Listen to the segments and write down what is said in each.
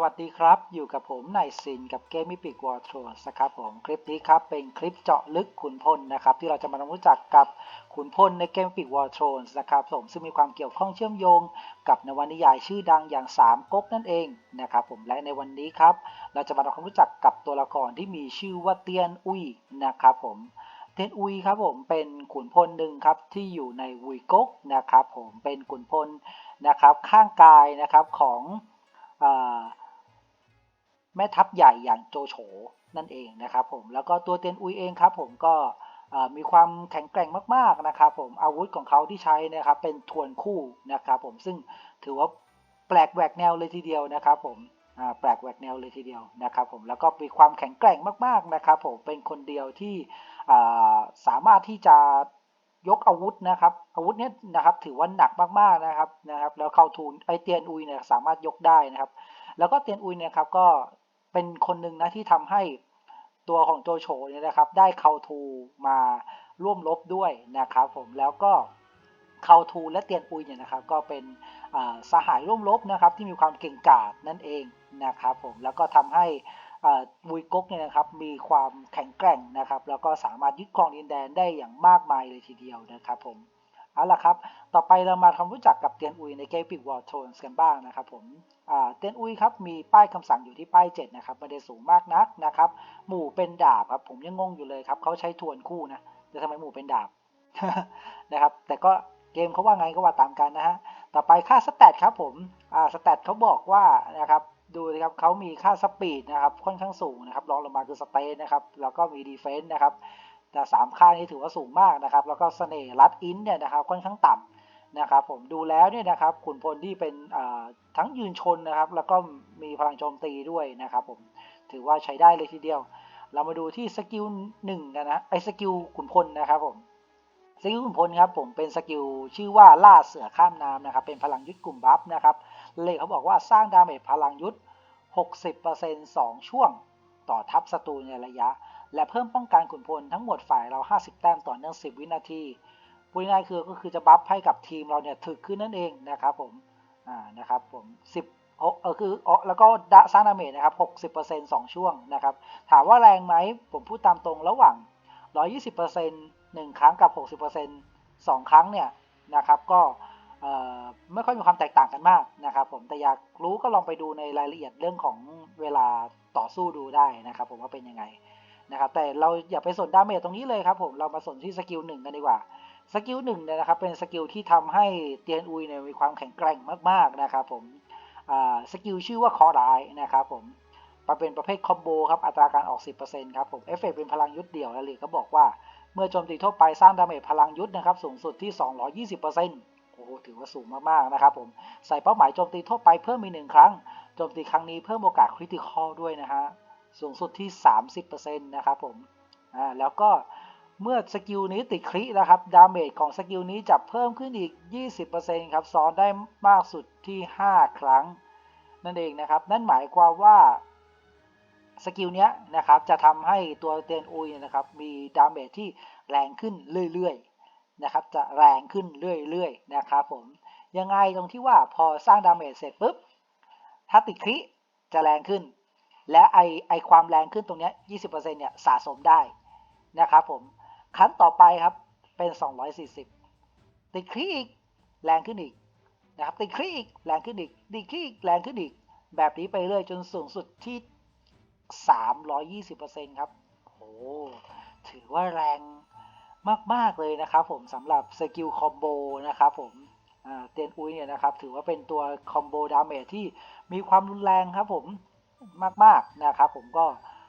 วัสดีครับ อยู่กับผมนายซินกับเกมมิปิกวอร์ทรสครับผมคลิปนี้ครับเป็นคลิปเจาะลึกขุนพลนะครับที่เราจะมาทำรู้จักกับขุนพลในเกมมิปิกวอร์ทรสนะครับผมซึ่งมีความเกี่ยวข้องเชื่อมโยงกับนวนิยายชื่อดังอย่าง 3ก๊กนั่นเองนะครับผมและในวันนี้ครับเราจะมาทำความรู้จักกับตัวละครที่มีชื่อว่าเตียนอุยนะครับผมเตียนอุยครับผมเป็นขุนพลหนึ่งครับที่อยู่ในวุยก๊กนะครับผมเป็นขุนพลนะครับข้างกายนะครับของ แม่ทัพใหญ่อย่างโจโฉนั่นเองนะครับผมแล้วก็ตัวเตียนอุยเองครับผมก็มีความแข็งแกร่งมากๆนะครับผมอาวุธของเขาที่ใช้นะครับเป็นทวนคู่นะครับผมซึ่งถือว่าแปลกแหวกแนวเลยทีเดียวนะครับผมแปลกแหวกแนวเลยทีเดียวนะครับผมแล้วก็มีความแข็งแกร่งมากๆนะครับผมเป็นคนเดียวที่สามารถที่จะยกอาวุธนะครับอาวุธนี้นะครับถือว่าหนักมากๆนะครับนะครับแล้วเข้าทูลไอเตียนอุยเนี่ยสามารถยกได้นะครับ แล้วก็เตียนอุยเนี่ยครับก็ เป็นคนหนึ่งนะที่ทำให้ตัวของโจโฉเนี่ยนะครับ ได้เขาทูมาร่วมรบด้วยนะครับ ผมแล้วก็เขาทูและเตียนอุยเนี่ยนะครับ ก็เป็นสหายร่วมรบนะครับ ที่มีความเก่งกาจนั่นเองนะครับ ผมแล้วก็ทำให้บุยก๊กเนี่ยนะครับมีความแข็งแกร่งนะครับ แล้วก็สามารถยึดครองดินแดนได้อย่างมากมายเลยทีเดียวนะครับ ผม เอาละครับ ต่อไปเรามาทำรู้จักกับเตียนอุยในเกมปิกวอลโทนกันบ้างนะครับผมเตียนอุยครับมีป้ายคำสั่งอยู่ที่ป้าย 7 นะครับไม่ได้สูงมากนักนะครับ หมู่เป็นดาบครับผมยังงงอยู่เลยครับเขาใช้ทวนคู่นะแต่ทำไมหมู่เป็นดาบนะครับ แต่ก็เกมเขาว่าไงก็ว่าตามกันนะฮะ ต่อไปค่าสแตทครับผมสแตทเขาบอกว่านะครับดูนะครับเขามีค่าสปีดนะครับค่อนข้างสูงนะครับรองลงมาคือสเตนนะครับแล้วก็มีดีเฟนส์นะครับ แต่สามค่านี้ถือว่าสูงมากนะครับ แล้วก็เสน่ห์รัดอินเนี่ยนะครับค่อนข้างต่ำนะครับผมดูแล้วเนี่ยนะครับขุนพลที่เป็นทั้งยืนชนนะครับ แล้วก็มีพลังโจมตีด้วยนะครับผมถือว่าใช้ได้เลยทีเดียว เรามาดูที่สกิลหนึ่งกันนะไอสกิลขุนพลนะครับผมสกิลขุนพลครับผมเป็นสกิลชื่อว่าล่าเสือข้ามน้ำนะครับเป็นพลังยุทธกลุ่มบัฟนะครับเลขเขาบอกว่าสร้างดาเมจพลังยุทธ 60% 2 ช่วงต่อทัพศัตรูในระยะ และเพิ่มป้องกันขุนพลทั้งหมดฝ่ายเรา 50 แต้มต่อเนื่อง 10 วินาทีพูดง่ายคือก็คือจะบัฟให้กับทีมเราเนี่ยถึกขึ้นนั่นเองนะครับผมอ่านะครับผม10เออคืออ๋อแล้วก็ดสร้างดาเมจนะครับ60% 2 ช่วงนะครับถามว่าแรงไหมผมพูดตามตรงระหว่าง 120% 1 ครั้งกับ 60% 2 ครั้งเนี่ยนะครับก็ไม่ค่อยมีความแตกต่างกันมากนะครับผมแต่อยากรู้ก็ลองไปดูในรายละเอียดเรื่องของเวลาต่อสู้ดูได้นะครับผมว่าเป็นยังไง นะครับแต่เราอย่าไปสนดาเมจตรงนี้เลยครับผมเรามาสนที่สกิลหนึ่งกันดีกว่าสกิลหนึ่งเนี่ยนะครับเป็นสกิลที่ทำให้เตียนอุยเนี่ยมีความแข็งแกร่งมากๆนะครับผมสกิลชื่อว่าคอร้ายนะครับผมเป็นประเภทคอมโบครับอัตราการออก 10%ครับผมเอฟเฟกเป็นพลังยุทธเดี่ยวและเลยก็บอกว่าเมื่อโจมตีทั่วไปสร้างดาเมจพลังยุทธนะครับสูงสุดที่ 220%โอ้โหถือว่าสูงมากๆนะครับผมใส่เป้าหมายโจมตีทั่วไปเพิ่มมีหนึ่งครั้งโจมตีครั้งนี้เพิ่มโอกาสคริติคอลด้วยนะฮะ สูงสุดที่ 30%นะครับผมอ่าแล้วก็เมื่อสกิลนี้ติดครินะครับ ดาเมจของสกิลนี้จะเพิ่มขึ้นอีก 20%ครับซ้อนได้มากสุดที่ 5 ครั้ง นั่นเองนะครับ นั่นหมายความว่าสกิลเนี้ยนะครับจะทำให้ตัวเตนอุยนะครับมีดาเมจที่แรงขึ้นเรื่อยๆนะครับจะแรงขึ้นเรื่อยๆนะครับผมยังไงตรงที่ว่าพอสร้างดาเมจเสร็จปุ๊บถ้าติดคริจะแรงขึ้น และไอไอความแรงขึ้นตรงนี้20%เปอร์เซ็นเนี่ยสะสมได้นะครับผมขั้นต่อไปครับเป็น240ติดคริอีกแรงขึ้นอีกนะครับติดคริอีกแรงขึ้นอีกติดคริอีกแรงขึ้นอีก แบบนี้ไปเรื่อยจนสูงสุดที่320%ครับโอ้ถือว่าแรงมาก ๆ เลยนะครับผมสำหรับสกิลคอมโบนะครับผมเตียนอุยเนี่ยนะครับถือว่าเป็นตัวคอมโบดาเมจที่มีความรุนแรงครับผม มาก ๆนะครับ ผมก็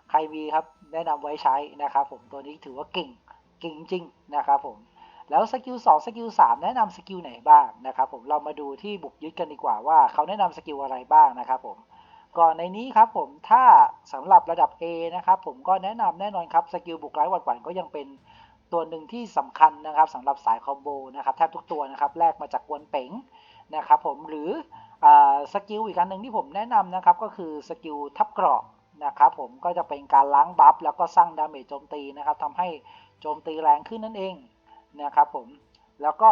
ใครมีครับแนะนำไว้ใช้นะครับ ผมตัวนี้ถือว่าเก่งเก่งจริงนะครับ ผมแล้วสกิล2สกิล3แนะนำสกิลไหนบ้างนะครับ ผมเรามาดูที่บุกยึดกันดีกว่าว่าเขาแนะนำสกิลอะไรบ้างนะครับ ผมก่อนในนี้ครับผมถ้าสำหรับระดับ A นะครับ ผมก็แนะนำแน่นอนครับสกิลบุกไร้หวัดหวั่นก็ยังเป็นตัวหนึ่งที่สำคัญนะครับสำหรับสายคอมโบนะครับแทบทุกตัวนะครับแลกมาจากกวนเป๋งนะครับ ผมหรือ สกิลอีกอันหนึ่งที่ผมแนะนำนะครับก็คือสกิลทับกรอบนะครับผมก็จะเป็นการล้างบัฟแล้วก็สร้างดาเมจโจมตีนะครับทำให้โจมตีแรงขึ้นนั่นเองนะครับผมแล้วก็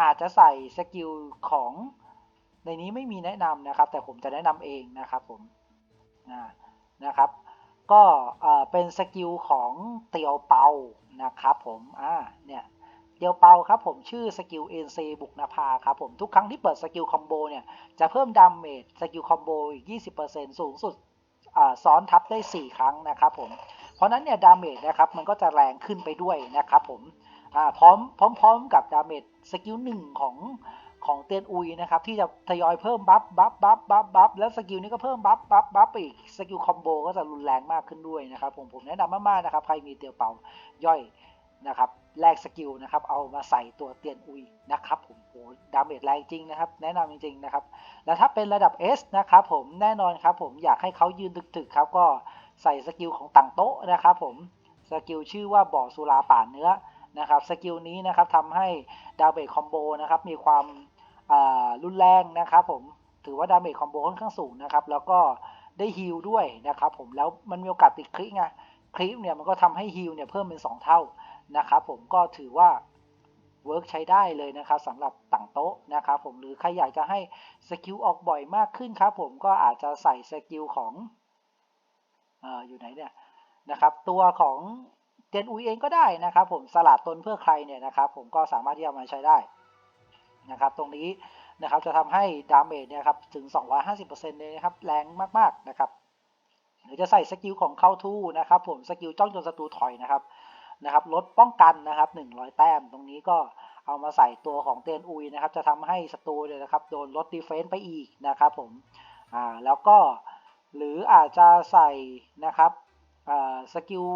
อาจจะใส่สกิลของในนี้ไม่มีแนะนำนะครับ แต่ผมจะแนะนำเองนะครับผมอ่านะครับก็เป็นสกิลของเตียวเปานะครับผมอ่าเนี่ย เตียวเปาครับผมชื่อสกิล NC บุกนภาครับผมทุกครั้งที่เปิดสกิลคอมโบเนี่ยจะเพิ่มดาเมจสกิลคอมโบอีก 20%สูงสุดซ้อนทับได้ 4 ครั้งนะครับผมเพราะนั้นเนี่ยดาเมจนะครับมันก็จะแรงขึ้นไปด้วยนะครับผมพร้อมพร้อมๆกับดาเมจสกิลหนึ่งของของเตียนอุยนะครับที่จะทยอยเพิ่มบัฟบัฟบัฟบัฟบัฟแล้วสกิลนี้ก็เพิ่มบัฟบัฟบัฟไปอีกสกิลคอมโบก็จะรุนแรงมากขึ้นด้วยนะครับผมผมแนะนำมากๆนะครับใครมีเตียวเป่าย่อยนะครับ แลกสกิลนะครับ เอามาใส่ตัวเตียนอุยนะครับผมโหดาเมจแรงจริงนะครับ แนะนำจริงๆนะครับ แล้วถ้าเป็นระดับ S นะครับผมแน่นอนครับผมอยากให้เขายืนตึกๆครับก็ใส่สกิลของต่างโต๊ะนะครับผมสกิลชื่อว่าบ่อสุราป่าเนื้อนะครับสกิลนี้นะครับทำให้ดาเมจคอมโบนะครับมีความรุนแรงนะครับผมถือว่าดาเมจคอมโบค่อนข้างสูงนะครับแล้วก็ได้ฮิลด้วยนะครับผมแล้วมันมีโอกาสติดคลิกไงคลิปเนี่ยมันก็ทำให้ฮิลเนี่ยเพิ่มเป็น 2 เท่า นะครับผมก็ถือว่าเวิร์กใช้ได้เลยนะครับสำหรับต่างโต๊ะนะครับผมหรือใครอยากจะให้สกิลออกบ่อยมากขึ้นครับผมก็อาจจะใส่สกิลของออยู่ไหนเนี่ยนะครับ ตัวของเจนอุยเองก็ได้นะครับ ผมสลัดตนเพื่อใครเนี่ยนะครับ ผมก็สามารถที่จะมาใช้ได้นะครับ ตรงนี้นะครับจะทำให้ดาเมจเนี่ยครับถึง 250%เลยนะครับแรงมากๆนะครับหรือจะใส่สกิลของเข้าทูนะครับผมสกิลจ้องจนศัตรูถอยนะครับ นะครับลดป้องกันนะครับ 100 แต้ม ตรงนี้ก็เอามาใส่ตัวของเตนอุยนะครับ จะทำให้ศัตรูเนี่ยนะครับโดนลดดีเฟนซ์ไปอีกนะครับผมอ่าแล้วก็หรืออาจจะใส่นะครับอ่าสกิล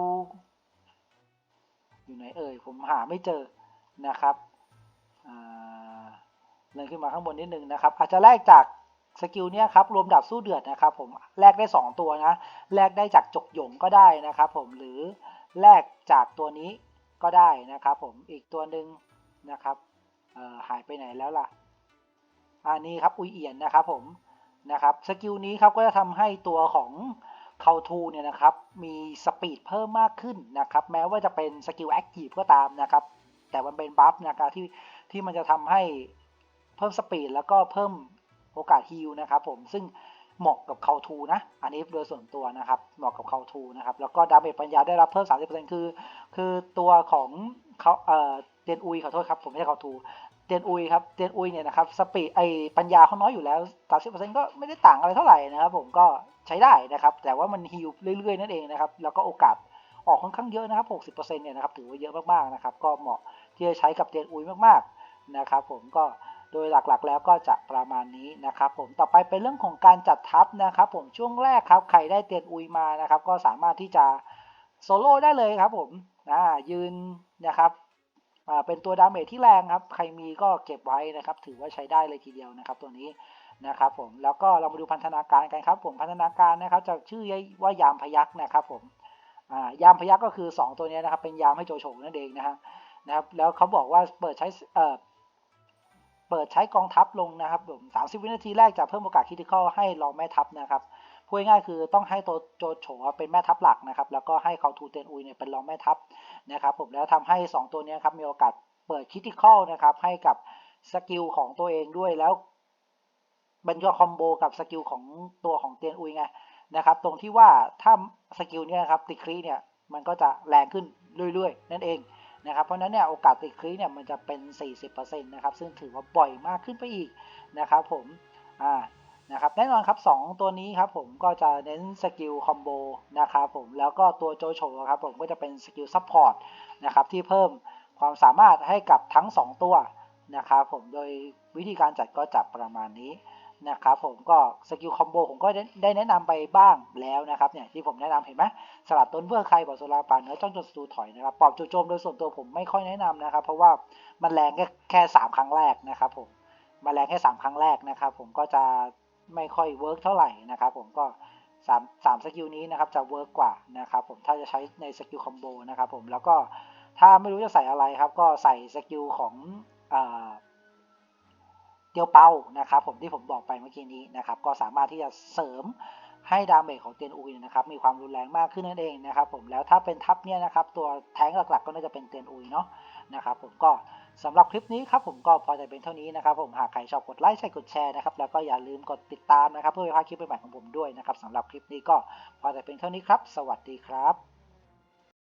อยู่ไหนเอ่ยผมหาไม่เจอนะครับอ่าเลยขึ้นมาข้างบนนิดนึงนะครับ อาจจะแลกจากสกิลเนี้ยครับรวมดับสู้เดือดนะครับผมแลกได้ 2 ตัวนะแลกได้จากจกหยงก็ได้นะครับผมหรือ แลกจากตัวนี้ก็ได้นะครับผมอีกตัวหนึ่งนะครับหายไปไหนแล้วล่ะอันนี้ครับอุยเอียนนะครับผมนะครับสกิลนี้ครับก็จะทำให้ตัวของเคาทูเนี่ยนะครับมีสปีดเพิ่มมากขึ้นนะครับแม้ว่าจะเป็นสกิลแอคทีฟก็ตามนะครับแต่มันเป็นบัฟนะครับที่ที่มันจะทำให้เพิ่มสปีดแล้วก็เพิ่มโอกาสฮิลนะครับผมซึ่ง เหมาะกับเคาทูนะ อันนี้โดยส่วนตัวนะครับ เหมาะกับเคาทูนะครับ แล้วก็ดาเมจปัญญาได้รับเพิ่ม 30%คือ คือตัวของเขาเอ่อเดนอุยขอโทษครับ ผมไม่ใช่เคาทูเดนอุยครับ เดนอุยเนี่ยนะครับ สปีดไอปัญญาเขาน้อยอยู่แล้ว 30%ก็ไม่ได้ต่างอะไรเท่าไหร่นะครับผมก็ใช้ได้นะครับ แต่ว่ามันฮิลเรื่อยๆนั่นเองนะครับ แล้วก็โอกาสออกค่อนข้างเยอะนะครับ 60%เนี่ยนะครับ ถือว่าเยอะมากๆนะครับ ก็เหมาะที่จะใช้กับเดนอุยมากๆนะครับ ผมก็ โดยหลักๆแล้วก็จะประมาณนี้นะครับผมต่อไปเป็นเรื่องของการจัดทัพนะครับ ผมช่วงแรกครับใครได้เตียนอุยมานะครับ ก็สามารถที่จะโซโล่ได้เลยครับผมอ่ายืนนะครับอ่าเป็นตัวดาเมจที่แรงครับใครมีก็เก็บไว้นะครับ ถือว่าใช้ได้เลยทีเดียวนะครับ ตัวนี้นะครับผมแล้วก็เรามาดูพันธนาการกันครับ ผมพันธนาการนะครับจะชื่อว่ายามพยักนะครับผมอ่ายามพยักก็คือ 2 ตัวนี้นะครับ เป็นยามให้โจโฉนั่นเองนะฮะนะครับแล้วเขาบอกว่าเปิดใช้ เปิดใช้กองทัพลงนะครับผมสามสิบวินาทีแรกจะเพิ่มโอกาสคิดเข้าให้รองแม่ทัพนะครับพูดง่ายคือต้องให้ตัวโจโฉเป็นแม่ทัพหลักนะครับ แล้วก็ให้เขาทูเตนอุยเนี่ยเป็นรองแม่ทัพนะครับผมแล้วทำให้ 2 ตัวนี้ครับมีโอกาสเปิดคิดเข้านะครับให้กับสกิลของตัวเองด้วยแล้วบรรยคอมโบกับสกิลของตัวของเตียนอุยไงนะครับ ตรงที่ว่าถ้าสกิลเนี่ยครับติครีเนี่ยมันก็จะแรงขึ้นเรื่อยๆ นั่นเอง นะครับเพราะนั้นเนี่ยโอกาสติดคลิกเนี่ยมันจะเป็น 40%นะครับซึ่งถือว่าบ่อยมากขึ้นไปอีกนะครับผมอ่านะครับแน่นอนครับ 2 ตัวนี้ครับผมก็จะเน้นสกิลคอมโบนะครับผมแล้วก็ตัวโจโฉครับผมก็จะเป็นสกิลซัพพอร์ตนะครับที่เพิ่มความสามารถให้กับทั้ง 2 ตัวนะครับผมโดยวิธีการจัดก็จะประมาณนี้ นะครับผมก็สกิลคอมโบผมก็ได้แนะนำไปบ้างแล้วนะครับเนี่ยที่ผมแนะนำเห็นไหมสลัดต้นเพื่อใครบอกโซลาปานเนื้อจ้องจนศัตรูถอยนะครับปอบจู่โจมโดยส่วนตัวผมไม่ค่อยแนะนำนะครับ เพราะว่ามันแรงแค่แค่สามครั้งแรกนะครับผมมาแรงแค่สามครั้งแรกนะครับผมก็จะไม่ค่อยเวิร์กเท่าไหร่นะครับผมก็สามสามสกิลนี้นะครับจะเวิร์กกว่านะครับผมถ้าจะใช้ในสกิลคอมโบนะครับผมแล้วก็ถ้าไม่รู้จะใส่อะไรครับ ก็ใส่สกิลของอ่า เตียวเปานะครับผมที่ผมบอกไปเมื่อกี้นี้นะครับก็สามารถที่จะเสริมให้ดาเมจของเตียนอุยนะครับมีความรุนแรงมากขึ้นนั่นเองนะครับผมแล้วถ้าเป็นทัพเนี่ยนะครับตัวแท้งหลักๆ ก็น่าจะเป็นเตียนอุยเนาะนะครับผมก็สำหรับคลิปนี้ครับผมก็พอจะเป็นเท่านี้นะครับผมหากใครชอบกดไลค์ใช่กดแชร์นะครับแล้วก็อย่าลืมกดติดตามนะครับเพื่อไม่พลาดคลิปใหม่ๆของผมด้วยนะครับสำหรับคลิปนี้ก็พอจะเป็นเท่านี้ครับ สวัสดีครับ